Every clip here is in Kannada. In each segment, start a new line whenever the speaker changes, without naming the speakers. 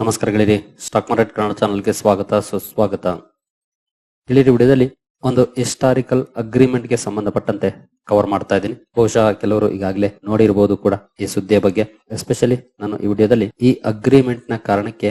ನಮಸ್ಕಾರಗಳಿರಿ ಸ್ಟಾಕ್ ಮಾರ್ಕೆಟ್ ಕನ್ನಡ ಚಾನಲ್ಗೆ ಸ್ವಾಗತ, ಸುಸ್ವಾಗತ. ಇಲ್ಲಿನ ವಿಡಿಯೋದಲ್ಲಿ ಒಂದು ಹಿಸ್ಟಾರಿಕಲ್ ಅಗ್ರಿಮೆಂಟ್ಗೆ ಸಂಬಂಧಪಟ್ಟಂತೆ ಕವರ್ ಮಾಡ್ತಾ ಇದ್ದೀನಿ. ಬಹುಶಃ ಕೆಲವರು ಈಗಾಗಲೇ ನೋಡಿರಬಹುದು ಕೂಡ ಈ ಸುದ್ದಿಯ ಬಗ್ಗೆ. ಎಸ್ಪೆಷಲಿ ನಾನು ಈ ವಿಡಿಯೋದಲ್ಲಿ ಈ ಅಗ್ರಿಮೆಂಟ್ನ ಕಾರಣಕ್ಕೆ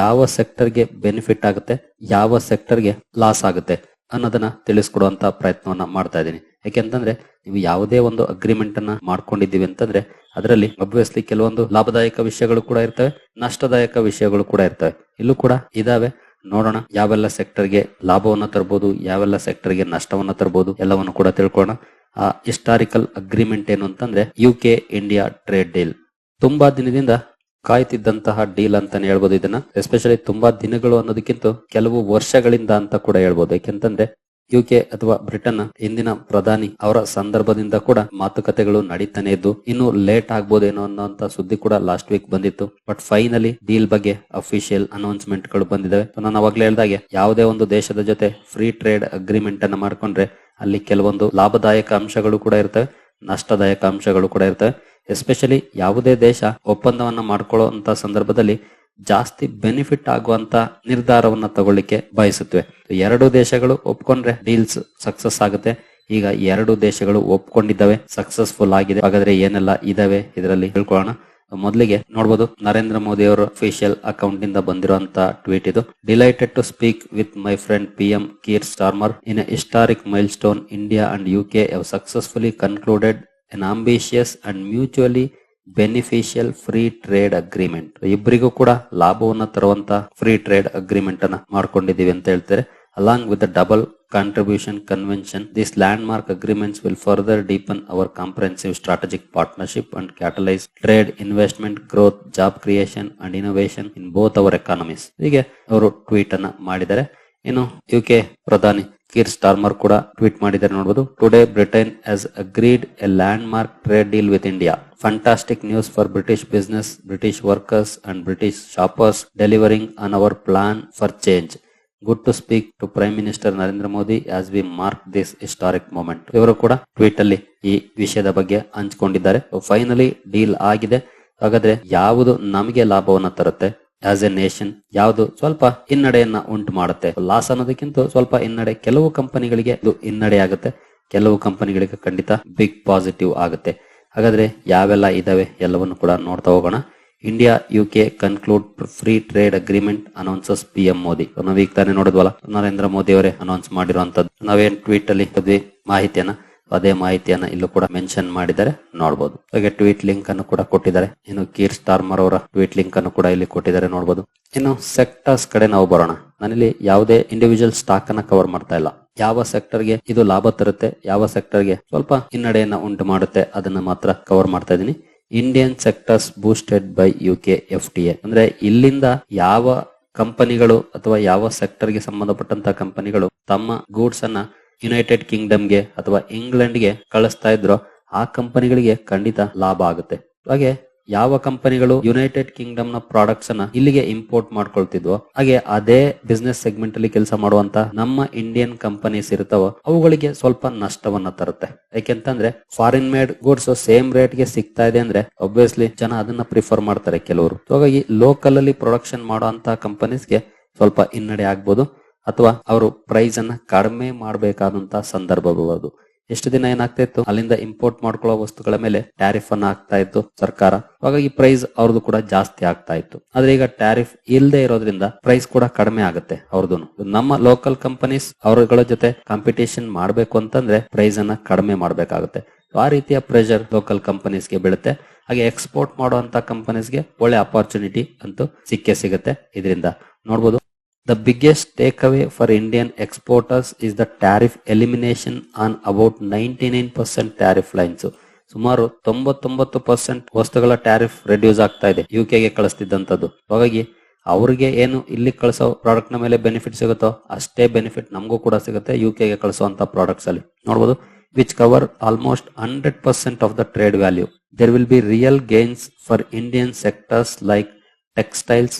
ಯಾವ ಸೆಕ್ಟರ್ಗೆ ಬೆನಿಫಿಟ್ ಆಗುತ್ತೆ, ಯಾವ ಸೆಕ್ಟರ್ಗೆ ಲಾಸ್ ಆಗುತ್ತೆ ಅನ್ನೋದನ್ನ ತಿಳಿಸ್ಕೊಡುವಂತ ಪ್ರಯತ್ನವನ್ನ ಮಾಡ್ತಾ ಇದ್ದೀನಿ. ಯಾಕೆಂತಂದ್ರೆ ನೀವು ಯಾವುದೇ ಒಂದು ಅಗ್ರಿಮೆಂಟ್ ಅನ್ನ ಮಾಡ್ಕೊಂಡಿದ್ದೀವಿ ಅಂತಂದ್ರೆ ಅದರಲ್ಲಿ ಅಬ್ವಿಯಸ್ಲಿ ಕೆಲವೊಂದು ಲಾಭದಾಯಕ ವಿಷಯಗಳು ಕೂಡ ಇರ್ತವೆ, ನಷ್ಟದಾಯಕ ವಿಷಯಗಳು ಕೂಡ ಇರ್ತವೆ. ಇಲ್ಲೂ ಕೂಡ ಇದಾವೆ. ನೋಡೋಣ ಯಾವೆಲ್ಲ ಸೆಕ್ಟರ್ಗೆ ಲಾಭವನ್ನ ತರಬಹುದು ಯಾವೆಲ್ಲ ಸೆಕ್ಟರ್ಗೆ ನಷ್ಟವನ್ನ ತರಬಹುದು ಎಲ್ಲವನ್ನು ಕೂಡ ತಿಳ್ಕೊಳ್ಳೋಣ. ಆ ಹಿಸ್ಟಾರಿಕಲ್ ಅಗ್ರಿಮೆಂಟ್ ಏನು ಅಂತಂದ್ರೆ U K India trade deal ತುಂಬಾ ದಿನದಿಂದ ಕಾಯ್ತಿದ್ದಂತಹ ಡೀಲ್ ಅಂತಾನೆ ಹೇಳ್ಬೋದು ಇದನ್ನ. ಎಸ್ಪೆಷಲಿ ತುಂಬಾ ದಿನಗಳು ಅನ್ನೋದಕ್ಕಿಂತ ಕೆಲವು ವರ್ಷಗಳಿಂದ ಅಂತ ಕೂಡ ಹೇಳ್ಬೋದು. ಯಾಕೆಂತಂದ್ರೆ ಯು ಕೆ ಅಥವಾ ಬ್ರಿಟನ್ ಹಿಂದಿನ ಪ್ರಧಾನಿ ಅವರ ಸಂದರ್ಭದಿಂದ ಕೂಡ ಮಾತುಕತೆಗಳು ನಡೀತಾನೆ ಇದ್ದು, ಇನ್ನು ಲೇಟ್ ಆಗ್ಬೋದೇನೋ ಅನ್ನೋಂತ ಸುದ್ದಿ ಕೂಡ ಲಾಸ್ಟ್ ವೀಕ್ ಬಂದಿತ್ತು. ಬಟ್ ಫೈನಲಿ ಡೀಲ್ ಬಗ್ಗೆ ಅಫಿಷಿಯಲ್ ಅನೌನ್ಸ್ಮೆಂಟ್ಗಳು ಬಂದಿದ್ದಾವೆ. ನಾನು ಅವಾಗ್ಲೇ ಹೇಳ್ದಾಗೆ, ಯಾವುದೇ ಒಂದು ದೇಶದ ಜೊತೆ ಫ್ರೀ ಟ್ರೇಡ್ ಅಗ್ರಿಮೆಂಟ್ ಅನ್ನ ಮಾಡ್ಕೊಂಡ್ರೆ, ಅಲ್ಲಿ ಕೆಲವೊಂದು ಲಾಭದಾಯಕ ಅಂಶಗಳು ಕೂಡ ಇರ್ತವೆ, ನಷ್ಟದಾಯಕ ಅಂಶಗಳು ಕೂಡ ಇರ್ತವೆ. ಎಸ್ಪೆಷಲಿ ಯಾವುದೇ ದೇಶ ಒಪ್ಪಂದವನ್ನ ಮಾಡ್ಕೊಳ್ಳುವಂತ ಸಂದರ್ಭದಲ್ಲಿ ಜಾಸ್ತಿ ಬೆನಿಫಿಟ್ ಆಗುವಂತ ನಿರ್ಧಾರವನ್ನ ತಗೊಳ್ಳಿಕ್ಕೆ ಬಯಸುತ್ತವೆ. ಎರಡು ದೇಶಗಳು ಒಪ್ಕೊಂಡ್ರೆ ಡೀಲ್ಸ್ ಸಕ್ಸಸ್ ಆಗುತ್ತೆ. ಈಗ ಎರಡು ದೇಶಗಳು ಒಪ್ಕೊಂಡಿದ್ದಾವೆ ಸಕ್ಸಸ್ಫುಲ್ ಆಗಿದೆ. ಹಾಗಾದ್ರೆ ಏನೆಲ್ಲ ಇದಾವೆ ಇದರಲ್ಲಿ ಹೇಳ್ಕೊಳ್ಳೋಣ ಮೊದಲಿಗೆ ನೋಡಬಹುದು ನರೇಂದ್ರ ಮೋದಿ ಅವರ ಅಫಿಷಿಯಲ್ ಅಕೌಂಟ್ ಇಂದ ಬಂದಿರುವಂತ ಟ್ವೀಟ್ ಇದು. Delighted to speak with my friend P M Keir Starmer in a historic milestone India and U K successfully concluded an ambitious and mutually beneficial free trade agreement ಇಬ್ಬರಿಗೂ ಕೂಡ ಲಾಭವನ್ನ ತರುವಂತ ಫ್ರೀ ಟ್ರೇಡ್ ಅಗ್ರಿಮೆಂಟ್ ಅನ್ನ ಮಾಡ್ಕೊಂಡಿದೀವಿ ಅಂತ ಹೇಳ್ತಾರೆ. Along with double contribution convention this landmark agreements will further deepen our comprehensive strategic partnership and catalyse trade investment growth job creation and innovation in both our economies ಹೀಗೆ ಅವರು ಟ್ವೀಟ್ ಅನ್ನ ಮಾಡಿದ್ದಾರೆ. ಇನ್ನು ಯು ಕೆ ಪ್ರಧಾನಿ ಕೀರ್ ಸ್ಟಾರ್ಮರ್ ಕೂಡ ಟ್ವೀಟ್ ಮಾಡಿದ್ದಾರೆ ನೋಡಬಹುದು today Britain has agreed a landmark trade deal with India fantastic news for British business British workers and British shoppers delivering on our plan for change good to speak to Prime Minister Narendra Modi as we mark this historic moment ಇವರು ಕೂಡ ಟ್ವೀಟ್ ಅಲ್ಲಿ ಈ ವಿಷಯದ ಬಗ್ಗೆ ಹಂಚಿಕೊಂಡಿದ್ದಾರೆ. ಫೈನಲಿ ಡೀಲ್ ಆಗಿದೆ. ಹಾಗಾದ್ರೆ ಯಾವುದು ನಮಗೆ ಲಾಭವನ್ನ ತರುತ್ತೆ? ಆಸ್ ಎ ನೇಷನ್ ಯಾವುದು ಸ್ವಲ್ಪ ಹಿನ್ನಡೆಯನ್ನ ಉಂಟು ಮಾಡುತ್ತೆ. ಲಾಸ್ ಅನ್ನೋದಕ್ಕಿಂತ ಸ್ವಲ್ಪ ಹಿನ್ನಡೆ, ಕೆಲವು ಕಂಪನಿಗಳಿಗೆ ಇದು ಹಿನ್ನಡೆ ಆಗುತ್ತೆ. ಕೆಲವು ಕಂಪನಿಗಳಿಗೆ ಖಂಡಿತ ಬಿಗ್ ಪಾಸಿಟಿವ್ ಆಗುತ್ತೆ. ಹಾಗಾದ್ರೆ ಯಾವೆಲ್ಲ ಇದಾವೆ ಎಲ್ಲವನ್ನು ಕೂಡ ನೋಡ್ತಾ ಹೋಗೋಣ. India U K conclude free trade agreement announces P M Modi ನಾವೀಗ ತಾನೇ ನೋಡಿದ್ವಲ್ಲ, ನರೇಂದ್ರ ಮೋದಿ ಅವರೇ ಅನೌನ್ಸ್ ಮಾಡಿರುವಂತದ್ದು. ನಾವೇನ್ ಟ್ವೀಟ್ ಅಲ್ಲಿ ಮಾಹಿತಿಯನ್ನ. ಅದೇ ಮಾಹಿತಿಯನ್ನ ಇಲ್ಲೂ ಕೂಡ ಮೆನ್ಷನ್ ಮಾಡಿದ್ದಾರೆ. ನೋಡಬಹುದು ಹಾಗೆ ಟ್ವೀಟ್ ಲಿಂಕ್ ಅನ್ನು ಕೂಡ ಕೊಟ್ಟಿದ್ದಾರೆ. ಇನ್ನು ಕೀರ್ ಸ್ಟಾರ್ಮರ್ ಅವರ ಟ್ವೀಟ್ ಲಿಂಕ್ ಅನ್ನು ಕೂಡ ಇಲ್ಲಿ ಕೊಟ್ಟಿದ್ದಾರೆ. ನೋಡಬಹುದು ಇನ್ನು ಸೆಕ್ಟರ್ಸ್ ಕಡೆ ನಾವು ಬರೋಣ. ನನ್ನಲ್ಲಿ ಯಾವುದೇ ಇಂಡಿವಿಜುವಲ್ ಸ್ಟಾಕ್ ಅನ್ನ ಕವರ್ ಮಾಡ್ತಾ ಇಲ್ಲ. ಯಾವ ಸೆಕ್ಟರ್ಗೆ ಇದು ಲಾಭ ತರುತ್ತೆ, ಯಾವ ಸೆಕ್ಟರ್ಗೆ ಸ್ವಲ್ಪ ಹಿನ್ನಡೆಯನ್ನ ಉಂಟು ಮಾಡುತ್ತೆ, ಅದನ್ನ ಮಾತ್ರ ಕವರ್ ಮಾಡ್ತಾ ಇದೀನಿ Indian sectors boosted by U K F T A ಅಂದ್ರೆ ಇಲ್ಲಿಂದ ಯಾವ ಕಂಪನಿಗಳು ಅಥವಾ ಯಾವ ಸೆಕ್ಟರ್ಗೆ ಸಂಬಂಧಪಟ್ಟಂತ ಕಂಪನಿಗಳು ತಮ್ಮ ಗೂಡ್ಸ್ ಅನ್ನ ಯುನೈಟೆಡ್ ಕಿಂಗ್ಡಮ್ಗೆ ಅಥವಾ ಇಂಗ್ಲೆಂಡ್ಗೆ ಕಳಿಸ್ತಾ ಇದ್ರೋ ಆ ಕಂಪನಿಗಳಿಗೆ ಖಂಡಿತ ಲಾಭ ಆಗುತ್ತೆ. ಹಾಗೆ ಯಾವ ಕಂಪನಿಗಳು ಯುನೈಟೆಡ್ ಕಿಂಗ್ಡಮ್ನ ಪ್ರಾಡಕ್ಟ್ಸ್ ಅನ್ನ ಇಲ್ಲಿಗೆ ಇಂಪೋರ್ಟ್ ಮಾಡ್ಕೊಳ್ತಿದ್ವೋ, ಹಾಗೆ ಅದೇ ಬಿಸ್ನೆಸ್ ಸೆಗ್ಮೆಂಟ್ ಅಲ್ಲಿ ಕೆಲಸ ಮಾಡುವಂತ ನಮ್ಮ ಇಂಡಿಯನ್ ಕಂಪನೀಸ್ ಇರ್ತಾವೋ ಅವುಗಳಿಗೆ ಸ್ವಲ್ಪ ನಷ್ಟವನ್ನ ತರುತ್ತೆ. ಯಾಕೆಂತಂದ್ರೆ ಫಾರಿನ್ ಮೇಡ್ ಗೂಡ್ಸ್ ಸೇಮ್ ರೇಟ್ಗೆ ಸಿಗ್ತಾ ಇದೆ ಅಂದ್ರೆ ಒಬ್ವಿಯಸ್ಲಿ ಜನ ಅದನ್ನ ಪ್ರಿಫರ್ ಮಾಡ್ತಾರೆ ಕೆಲವರು. ಹಾಗಾಗಿ ಲೋಕಲ್ ಅಲ್ಲಿ ಪ್ರೊಡಕ್ಷನ್ ಮಾಡುವಂತ ಕಂಪನೀಸ್ಗೆ ಸ್ವಲ್ಪ ಹಿನ್ನಡೆ ಆಗ್ಬೋದು. ಅಥವಾ ಅವರು ಪ್ರೈಸ್ ಅನ್ನ ಕಡಿಮೆ ಮಾಡಬೇಕಾದಂತ ಸಂದರ್ಭ ಬರಬಹುದು ಎಷ್ಟು ದಿನ ಏನಾಗ್ತಾ ಇತ್ತು? ಅಲ್ಲಿಂದ ಇಂಪೋರ್ಟ್ ಮಾಡ್ಕೊಳ್ಳೋ ವಸ್ತುಗಳ ಮೇಲೆ ಟ್ಯಾರಿಫ್ ಅನ್ನ ಆಗ್ತಾ ಇತ್ತು ಸರ್ಕಾರ. ಹಾಗಾಗಿ ಪ್ರೈಸ್ ಅವ್ರದ್ದು ಕೂಡ ಜಾಸ್ತಿ ಆಗ್ತಾ ಇತ್ತು. ಆದ್ರೆ ಈಗ ಟ್ಯಾರಿಫ್ ಇಲ್ಲದೆ ಇರೋದ್ರಿಂದ ಪ್ರೈಸ್ ಕೂಡ ಕಡಿಮೆ ಆಗುತ್ತೆ ಅವ್ರದ್ದು ನಮ್ಮ ಲೋಕಲ್ ಕಂಪನೀಸ್ ಅವರುಗಳ ಜೊತೆ ಕಾಂಪಿಟೇಷನ್ ಮಾಡ್ಬೇಕು ಅಂತಂದ್ರೆ ಪ್ರೈಸ್ ಅನ್ನ ಕಡಿಮೆ ಮಾಡ್ಬೇಕಾಗುತ್ತೆ. ಆ ರೀತಿಯ ಪ್ರೆಷರ್ ಲೋಕಲ್ ಕಂಪನೀಸ್ಗೆ ಬೀಳುತ್ತೆ. ಹಾಗೆ ಎಕ್ಸ್ಪೋರ್ಟ್ ಮಾಡುವಂತ ಕಂಪನೀಸ್ಗೆ ಒಳ್ಳೆ ಅಪಾರ್ಚುನಿಟಿ ಅಂತೂ ಸಿಕ್ಕೇ ಸಿಗುತ್ತೆ. ಇದರಿಂದ ನೋಡ್ಬೋದು. The biggest takeaway for Indian exporters is the tariff elimination on about 99% tariff lines. ಸುಮಾರು ತೊಂಬತ್ತೊಂಬತ್ತು ಪರ್ಸೆಂಟ್ ವಸ್ತುಗಳ ಟ್ಯಾರಿಫ್ ರೆಡ್ಯೂಸ್ ಆಗ್ತಾ ಇದೆ ಯು ಕೆಗೆ ಕಳಿಸ್ತಿದ್ದಂಥದ್ದು. ಹಾಗಾಗಿ ಅವ್ರಿಗೆ ಏನು ಇಲ್ಲಿ ಕಳಿಸೋ ಪ್ರಾಡಕ್ಟ್ನ ಮೇಲೆ ಬೆನಿಫಿಟ್ ಸಿಗುತ್ತೋ ಅಷ್ಟೇ ಬೆನಿಫಿಟ್ ನಮಗೂ ಕೂಡ ಸಿಗುತ್ತೆ ಯು ಕೆಗೆ ಕಳಿಸುವಂತ ಪ್ರಾಡಕ್ಟ್ಸ್ ಅಲ್ಲಿ. ನೋಡಬಹುದು which cover almost hundred percent of the trade value there will be real gains for Indian sectors like textiles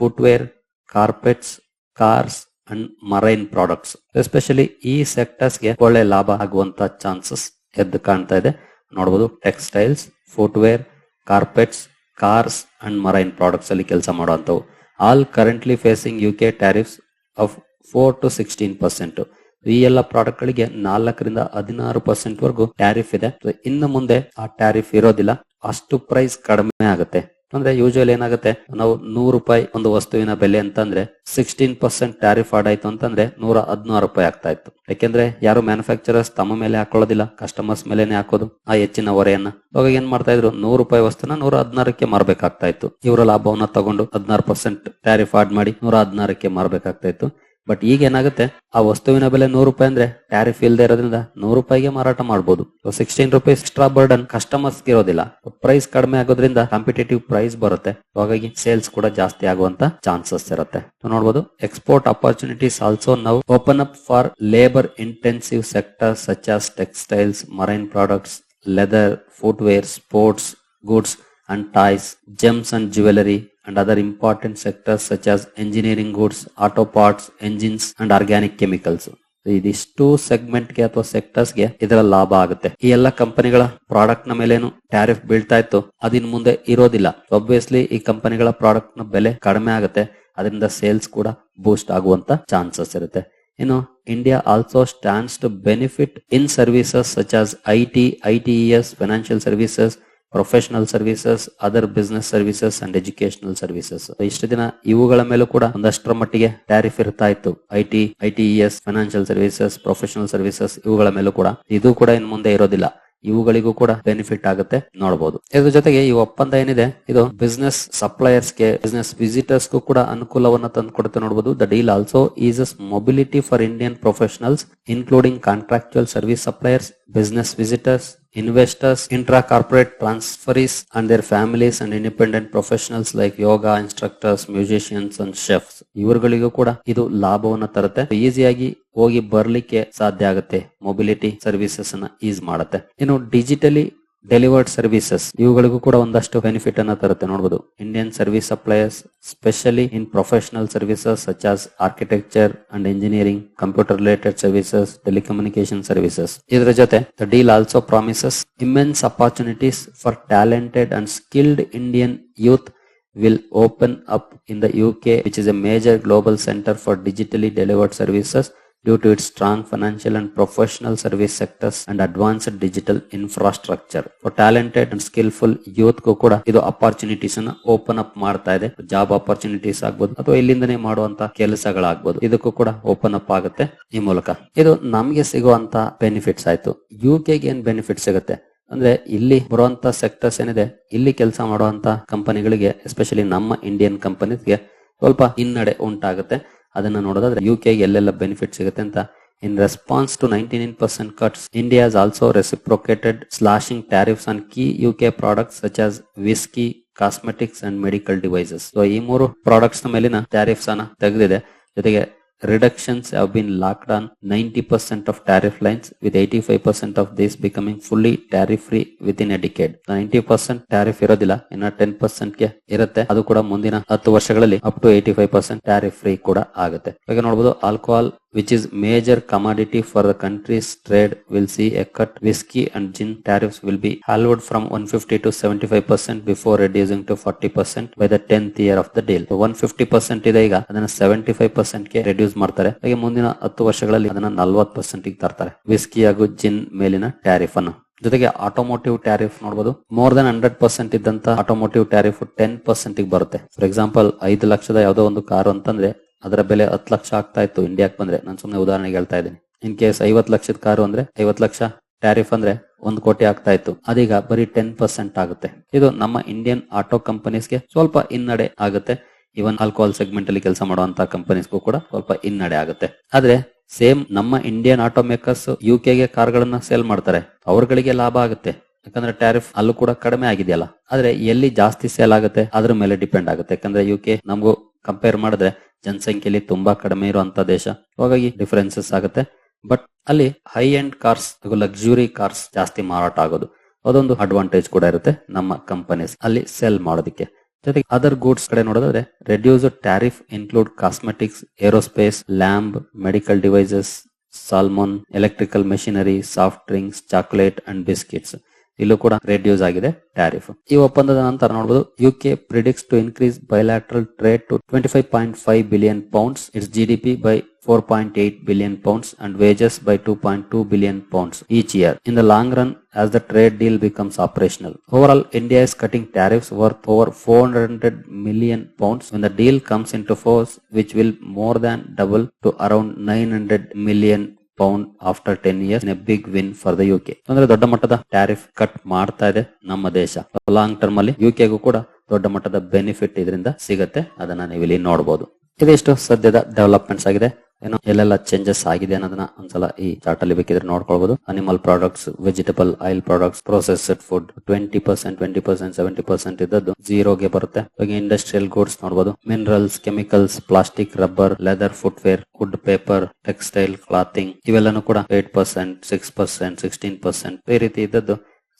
footwear carpets cars and marine products especially ಈ ಸೆಕ್ಟರ್ಸ್ಗೆ ಒಳ್ಳೆ ಲಾಭ ಆಗುವಂತ ಚಾನ್ಸಸ್ ಎದ್ದು ಕಾಣ್ತಾ ಇದೆ. ನೋಡಬಹುದು textiles footwear carpets cars and marine products ಅಲ್ಲಿ ಕೆಲಸ ಮಾಡುವಂತವು all currently facing U K tariffs of four to sixteen percent ಈ ಎಲ್ಲ ಪ್ರಾಡಕ್ಟ್ ಗಳಿಗೆ ನಾಲ್ಕರಿಂದ ಹದಿನಾರು ಪರ್ಸೆಂಟ್ ವರೆಗೂ ಟ್ಯಾರಿಫ್ ಇದೆ. ಇನ್ನು ಮುಂದೆ ಆ ಟ್ಯಾರಿಫ್ ಇರೋದಿಲ್ಲ. ಅಷ್ಟು ಪ್ರೈಸ್ ಕಡಿಮೆ ಆಗುತ್ತೆ. ಅಂದ್ರೆ ಯೂಶುವಲ್ ಏನಾಗುತ್ತೆ? ನಾವು ನೂರು ರೂಪಾಯಿ ಒಂದು ವಸ್ತುವಿನ ಬೆಲೆ ಅಂತಂದ್ರೆ ಸಿಕ್ಸ್ಟೀನ್ ಪರ್ಸೆಂಟ್ ಟ್ಯಾರಿಫ್ ಆಡ್ ಆಯ್ತು ಅಂತಂದ್ರೆ ನೂರ ಹದಿನಾರು ರೂಪಾಯಿ ಆಗ್ತಾ ಇತ್ತು. ಯಾಕೆಂದ್ರೆ ಯಾರು ಮ್ಯಾನುಫ್ಯಾಕ್ಚರರ್ಸ್ ತಮ್ಮ ಮೇಲೆ ಹಾಕೊಳ್ಳೋದಿಲ್ಲ ಕಸ್ಟಮರ್ಸ್ ಮೇಲೆನೆ ಹಾಕೋದು, ಆ ಹೆಚ್ಚಿನ ಹೊರೆಯನ್ನ. ಅವಾಗ ಏನ್ ಮಾಡ್ತಾ ಇದ್ರು? ನೂರು ರೂಪಾಯಿ ವಸ್ತುನ ನೂರ ಹದಿನಾರಕ್ಕೆ ಮಾರ್ಬೇಕಾಗ್ತಾ ಇತ್ತು. ಇವರ ಲಾಭವನ್ನ ತಗೊಂಡು ಹದಿನಾರು ಪರ್ಸೆಂಟ್ ಟ್ಯಾರಿಫ್ ಆಡ್ ಮಾಡಿ ನೂರ ಹದಿನಾರಕ್ಕೆ ಮಾರ್ಬೇಕಾಗ್ತಾ ಇತ್ತು. ಬಟ್ ಈಗ ಏನಾಗುತ್ತೆ? ಆ ವಸ್ತುವಿನ ಬೆಲೆ ನೂರು ರೂಪಾಯಿ ಅಂದ್ರೆ ಟ್ಯಾರಿಫ್ ಇಲ್ಲದೆ ಇರೋದ್ರಿಂದ ನೂರು ರೂಪಾಯಿಗೆ ಮಾರಾಟ ಮಾಡಬಹುದು sixteen rupees extra burden customers ಇರೋದಿಲ್ಲ. ಪ್ರೈಸ್ ಕಡಿಮೆ ಆಗೋದ್ರಿಂದ ಕಾಂಪಿಟೇಟಿವ್ ಪ್ರೈಸ್ ಬರುತ್ತೆ. ಹಾಗಾಗಿ ಸೇಲ್ಸ್ ಕೂಡ ಜಾಸ್ತಿ ಆಗುವಂತ ಚಾನ್ಸಸ್ ಇರುತ್ತೆ. ನೋಡಬಹುದು ಎಕ್ಸ್ಪೋರ್ಟ್ ಅಪರ್ಚುನಿಟೀಸ್ ಆಲ್ಸೋ ನಾವು open up for labour intensive sector such as textiles marine products leather footwear sports goods and toys gems and jewelry, and other important sectors such as engineering goods, auto parts, engines, and organic chemicals. ಇದಿಷ್ಟು ಸೆಗ್ಮೆಂಟ್ಗೆ ಅಥವಾ ಸೆಕ್ಟರ್ಸ್ಗೆ ಇದರ ಲಾಭ ಆಗುತ್ತೆ. ಈ ಎಲ್ಲ ಕಂಪನಿಗಳ ಪ್ರಾಡಕ್ಟ್ನ ಮೇಲೇನು ಟ್ಯಾರಿಫ್ ಬೀಳ್ತಾ ಇತ್ತು ಅದಿನ್ ಮುಂದೆ ಇರೋದಿಲ್ಲ. ಒಬ್ವಿಯಸ್ಲಿ ಈ ಕಂಪನಿಗಳ ಪ್ರಾಡಕ್ಟ್ನ ಬೆಲೆ ಕಡಿಮೆ ಆಗುತ್ತೆ ಅದರಿಂದ ಸೇಲ್ಸ್ ಕೂಡ ಬೂಸ್ಟ್ ಆಗುವಂತ ಚಾನ್ಸಸ್ ಇರುತ್ತೆ. ಇನ್ನು India also stands to benefit in services such as I T I T S financial services professional services other business services and educational services ಇಷ್ಟು ದಿನ ಇವುಗಳ ಮೇಲೂ ಕೂಡ ಒಂದಷ್ಟರ ಮಟ್ಟಿಗೆ ಟ್ಯಾರಿಫ್ ಇರ್ತಾ ಇತ್ತು. IT ITES financial services professional services ಇವುಗಳ ಮೇಲೂ ಕೂಡ ಇದು ಕೂಡ ಇನ್ ಮುಂದೆ ಇರೋದಿಲ್ಲ. ಇವುಗಳಿಗೂ ಕೂಡ ಬೆನಿಫಿಟ್ ಆಗುತ್ತೆ ನೋಡಬಹುದು ಇದ್ರ ಜೊತೆಗೆ ಈ ಒಪ್ಪಂದ ಏನಿದೆ? ಇದು ಬಿಸ್ನೆಸ್ ಸಪ್ಲೈಯರ್ಸ್ಗೆ ಬಿಸ್ನೆಸ್ ವಿಸಿಟರ್ಸ್ ಕೂಡ ಅನುಕೂಲವನ್ನ ತಂದುಕೊಡುತ್ತೆ ನೋಡಬಹುದು the deal also eases mobility for Indian professionals including contractual service suppliers business visitors investors, intra-corporate transferees and their families and independent professionals like yoga instructors, musicians and chefs. ಇವರುಗಳಿಗೂ ಕೂಡ ಇದು ಲಾಭವನ್ನ ತರುತ್ತೆ ಈಸಿಯಾಗಿ ಹೋಗಿ ಬರ್ಲಿಕ್ಕೆ ಸಾಧ್ಯ ಆಗುತ್ತೆ ಮೊಬಿಲಿಟಿ ಸರ್ವಿಸಸ್ ಅನ್ನ ಈಸ್ ಮಾಡುತ್ತೆ ಇನ್ನು ಡಿಜಿಟಲಿ ಡೆಲಿವರ್ಡ್ ಸರ್ವಿಸಸ್ ಇವುಗಳಿಗೂ ಕೂಡ ಒಂದಷ್ಟು ಬೆನಿಫಿಟ್ ಅನ್ನ ತರುತ್ತೆ ನೋಡಬಹುದು Indian service suppliers specially in professional services such as architecture and engineering computer related services telecommunication services ಇದರ ಜೊತೆ the deal also promises immense opportunities for talented and skilled Indian youth will open up in the UK, which is a major global center for digitally delivered services. Due to its strong financial and professional service sectors and advanced digital infrastructure. For talented and skillful youth ಗೂ ಕೂಡ ಇದು ಅಪಾರ್ಚುನಿಟೀಸ್ ಅನ್ನ ಓಪನ್ ಅಪ್ ಮಾಡ್ತಾ ಇದೆ. ಜಾಬ್ ಅಪಾರ್ಚುನಿಟೀಸ್ ಆಗ್ಬೋದು ಅಥವಾ ಇಲ್ಲಿಂದನೇ ಮಾಡುವಂತ ಕೆಲಸಗಳಾಗ್ಬೋದು. ಇದಕ್ಕೂ ಕೂಡ ಓಪನ್ ಅಪ್ ಆಗುತ್ತೆ ಈ ಮೂಲಕ. ಇದು ನಮ್ಗೆ ಸಿಗುವಂತ ಬೆನಿಫಿಟ್ಸ್ ಆಯ್ತು. ಯು ಕೆಗೆ ಏನ್ ಬೆನಿಫಿಟ್ ಸಿಗುತ್ತೆ? ಅಂದ್ರೆ ಇಲ್ಲಿ ಬರುವಂತ ಸೆಕ್ಟರ್ಸ್ ಏನಿದೆ, ಇಲ್ಲಿ ಕೆಲಸ ಮಾಡುವಂತ ಕಂಪನಿಗಳಿಗೆ ಎಸ್ಪೆಷಲಿ ನಮ್ಮ ಇಂಡಿಯನ್ ಕಂಪನಿಗೆ ಸ್ವಲ್ಪ ಹಿನ್ನಡೆ ಉಂಟಾಗುತ್ತೆ. ಅದನ್ನ ನೋಡೋದಾದ್ರೆ ಯು ಕೆ ಎಲ್ಲೆಲ್ಲ ಬೆನಿಫಿಟ್ ಸಿಗುತ್ತೆ ಅಂತ. In response to ninety nine percent cuts India has also reciprocated slashing tariffs on key U K products such as whisky cosmetics and medical devices so ಈ ಮೂರು ಪ್ರಾಡಕ್ಟ್ಸ್ ಮೇಲಿನ ಟ್ಯಾರಿಫ್ಸ್ ಅನ್ನ ತೆಗೆದಿದೆ. ಜೊತೆಗೆ reductions have been locked on 90% of tariff lines with 85% of these becoming fully tariff free within a decade. 90% tariff ಇರೋದಿಲ್ಲ ಇನ್ನ 10% ಗೆ ಇರುತ್ತೆ ಅದು ಕೂಡ ಮುಂದಿನ ಹತ್ತು ವರ್ಷಗಳಲ್ಲಿ up to 85% tariff free ಕೂಡ ಆಗುತ್ತೆ ಈಗ ನೋಡಬಹುದು alcohol which is major commodity for the country's trade will see a cut. Whiskey and gin tariffs will be halved from 150 to 75% before reducing to 40% by the 10th year of the deal. So 150% ಇದೆ ಈಗ. ಅದನ್ನ 75% ಗೆ ರೆಡ್ಯೂಸ್ ಮಾಡ್ತಾರೆ. ಹಾಗೆ ಮುಂದಿನ ಹತ್ತು ವರ್ಷಗಳಲ್ಲಿ ಅದನ್ನ 40% ಗೆ ತರ್ತಾರೆ. ವಿಸ್ಕಿ ಹಾಗೂ ಜಿನ್ ಮೇಲಿನ ಟ್ಯಾರಿಫ್ ಅನ್ನು. ಜೊತೆಗೆ ಆಟೋಮೋಟಿವ್ ಟ್ಯಾರಿಫ್ ನೋಡಬಹುದು ಮೋರ್ ದನ್ ಹಂಡ್ರೆಡ್ ಪರ್ಸೆಂಟ್ ಇದ್ದಂತ ಆಟೋಮೋಟಿವ್ ಟ್ಯಾರಿಫ್ ಟೆನ್ ಪರ್ಸೆಂಟ್ ಬರುತ್ತೆ. ಫಾರ್ ಎಕ್ಸಾಂಪಲ್ ಐದು ಲಕ್ಷದ ಯಾವುದೋ ಒಂದು ಕಾರು ಅಂತಂದ್ರೆ ಅದರ ಬೆಲೆ ಹತ್ತು ಲಕ್ಷ ಆಗ್ತಾ ಇತ್ತು ಇಂಡಿಯಾಕ್ ಬಂದ್ರೆ. ನಾನು ಸುಮ್ಮನೆ ಉದಾಹರಣೆಗೆ ಹೇಳ್ತಾ ಇದ್ದೀನಿ. ಇನ್ ಕೇಸ್ ಐವತ್ ಲಕ್ಷದ ಕಾರು ಅಂದ್ರೆ ಐವತ್ ಲಕ್ಷ ಟ್ಯಾರಿಫ್ ಅಂದ್ರೆ ಒಂದು ಕೋಟಿ ಆಗ್ತಾ ಇತ್ತು. ಅದೀಗ ಬರೀ ಟೆನ್ ಪರ್ಸೆಂಟ್ ಆಗುತ್ತೆ. ಇದು ನಮ್ಮ ಇಂಡಿಯನ್ ಆಟೋ ಕಂಪನೀಸ್ಗೆ ಸ್ವಲ್ಪ ಹಿನ್ನಡೆ ಆಗುತ್ತೆ. ಇವನ್ ಆಲ್ಕೋಹಾಲ್ ಸೆಗ್ಮೆಂಟ್ ಅಲ್ಲಿ ಕೆಲಸ ಮಾಡುವಂತ ಕಂಪನೀಸ್ಗೂ ಕೂಡ ಸ್ವಲ್ಪ ಹಿನ್ನಡೆ ಆಗುತ್ತೆ. ಆದ್ರೆ ಸೇಮ್ ನಮ್ಮ ಇಂಡಿಯನ್ ಆಟೋ ಮೇಕರ್ಸ್ ಯು ಗೆ ಕಾರ್ಗಳನ್ನ ಸೇಲ್ ಮಾಡ್ತಾರೆ. ಅವ್ರಗಳಿಗೆ ಲಾಭ ಆಗುತ್ತೆ. ಯಾಕಂದ್ರೆ ಟ್ಯಾರಿಫ್ ಅಲ್ಲೂ ಕೂಡ ಕಡಿಮೆ ಆಗಿದೆಯಲ್ಲ. ಆದ್ರೆ ಎಲ್ಲಿ ಜಾಸ್ತಿ ಸೇಲ್ ಆಗುತ್ತೆ, ಅದ್ರ ಮೇಲೆ ಡಿಪೆಂಡ್ ಆಗುತ್ತೆ. ಯಾಕಂದ್ರೆ ಯು ಕೆ ನಮಗೂ ಕಂಪೇರ್ ಮಾಡಿದ್ರೆ ಜನಸಂಖ್ಯೆಯಲ್ಲಿ ತುಂಬಾ ಕಡಿಮೆ ಇರುವಂತ ದೇಶ. ಹಾಗಾಗಿ ಡಿಫರೆನ್ಸಸ್ ಆಗುತ್ತೆ. ಬಟ್ ಅಲ್ಲಿ high end cars luxury cars ಜಾಸ್ತಿ ಮಾರಾಟ ಆಗೋದು. ಅದೊಂದು ಅಡ್ವಾಂಟೇಜ್ ಕೂಡ ಇರುತ್ತೆ ನಮ್ಮ ಕಂಪನೀಸ್ ಅಲ್ಲಿ ಸೆಲ್ ಮಾಡೋದಕ್ಕೆ. ಜೊತೆಗೆ ಅದರ್ ಗೂಡ್ಸ್ ಕಡೆ ನೋಡೋದಾದ್ರೆ reduce tariff include cosmetics aerospace lamb medical devices salmon electrical machinery soft drinks chocolate and biscuits ಇಲ್ಲೂ ಕೂಡ ರೆಡ್ಯೂಸ್ ಆಗಿದೆ ಟ್ಯಾರಿಫ್ ಈ ಒಪ್ಪಂದದ ನಂತರ ನೋಡಬಹುದು UK predicts to increase bilateral trade to twenty five point five billion pounds its GDP by four point eight billion pounds and wages by two point two billion pounds each year in the long run as the trade deal becomes operational overall India cutting tariffs worth over four hundred million pounds in the deal comes into force which will more than double to around nine hundred million pound after ten years a big win for the U K ಅಂದ್ರೆ ದೊಡ್ಡ ಮಟ್ಟದ ಟ್ಯಾರಿಫ್ ಕಟ್ ಮಾಡ್ತಾ ಇದೆ ನಮ್ಮ ದೇಶ. ಲಾಂಗ್ ಟರ್ಮ್ ಅಲ್ಲಿ ಯುಕೆಗೂ ಕೂಡ ದೊಡ್ಡ ಮಟ್ಟದ ಬೆನಿಫಿಟ್ ಇದರಿಂದ ಸಿಗತ್ತೆ. ಅದನ್ನ ನೀವು ಇಲ್ಲಿ ನೋಡಬಹುದು ಇದಿಷ್ಟು ಸದ್ಯದ ಡೆವಲಪ್ಮೆಂಟ್ಸ್ ಆಗಿದೆ? ಏನೋ ಎಲ್ಲೆಲ್ಲ ಚೇಂಜಸ್ ಆಗಿದೆ ಅನ್ನೋದನ್ನ ಒಂದ್ಸಲ ಈ ಚಾರ್ಟ್ ಅಲ್ಲಿ ಬೇಕಿದ್ರೆ ನೋಡ್ಕೊಳ್ಬಹುದು animal products vegetable oil products processed food twenty percent twenty percent seventy percent ಇದ್ದದ್ದು ಜೀರೋಗೆ ಬರುತ್ತೆ. ಇಂಡಸ್ಟ್ರಿಯಲ್ ಗೂಡ್ಸ್ ನೋಡಬಹುದು minerals chemicals plastic rubber leather footwear wood paper textile clothing ಇವೆಲ್ಲನೂ ಕೂಡ eight percent six percent sixteen percent ಈ ರೀತಿ ಇದ್ದದ್ದು.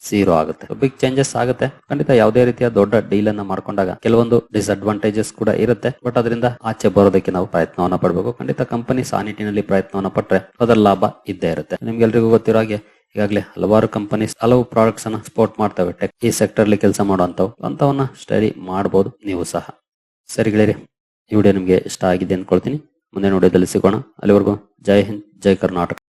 ಝೀರೋ ಆಗುತ್ತೆ. ಬಿಗ್ ಚೇಂಜಸ್ ಆಗುತ್ತೆ. ಖಂಡಿತ ಯಾವುದೇ ರೀತಿಯ ದೊಡ್ಡ ಡೀಲ್ ಅನ್ನ ಮಾಡ್ಕೊಂಡಾಗ ಕೆಲವೊಂದು ಡಿಸ್ಅಡ್ವಾಂಟೇಜಸ್ ಕೂಡ ಇರುತ್ತೆ. ಬಟ್ ಅದರಿಂದ ಆಚೆ ಬರೋದಕ್ಕೆ ನಾವು ಪ್ರಯತ್ನವನ್ನ ಪಡಬೇಕು. ಖಂಡಿತ ಕಂಪನಿ ಆ ನಿಟ್ಟಿನಲ್ಲಿ ಪ್ರಯತ್ನವನ್ನ ಪಟ್ರೆ ಅದರ ಲಾಭ ಇದ್ದೇ ಇರುತ್ತೆ. ನಿಮ್ಗೆಲ್ರಿಗೂ ಗೊತ್ತಿರೋ ಹಾಗೆ ಈಗಾಗಲೇ ಹಲವಾರು ಕಂಪನೀಸ್ ಹಲವು ಪ್ರಾಡಕ್ಟ್ಸ್ ಅನ್ನ ಸ್ಪೋರ್ಟ್ ಮಾಡ್ತವೆ. ಟೆಕ್ ಈ ಸೆಕ್ಟರ್ ಅಲ್ಲಿ ಕೆಲಸ ಮಾಡುವಂತವು ಅಂತವನ್ನ ಸ್ಟಡಿ ಮಾಡಬಹುದು ನೀವು ಸಹ. ಸರಿ ಗೆಳೆಯರಿ, ಈ ವಿಡಿಯೋ ನಿಮ್ಗೆ ಇಷ್ಟ ಆಗಿದೆ ಅನ್ಕೊಳ್ತೀನಿ ಮುಂದೆ ನೋಡೋದಲ್ಲಿ ಸಿಗೋಣ. ಅಲ್ಲಿವರೆಗೂ ಜೈ ಹಿಂದ್, ಜೈ ಕರ್ನಾಟಕ.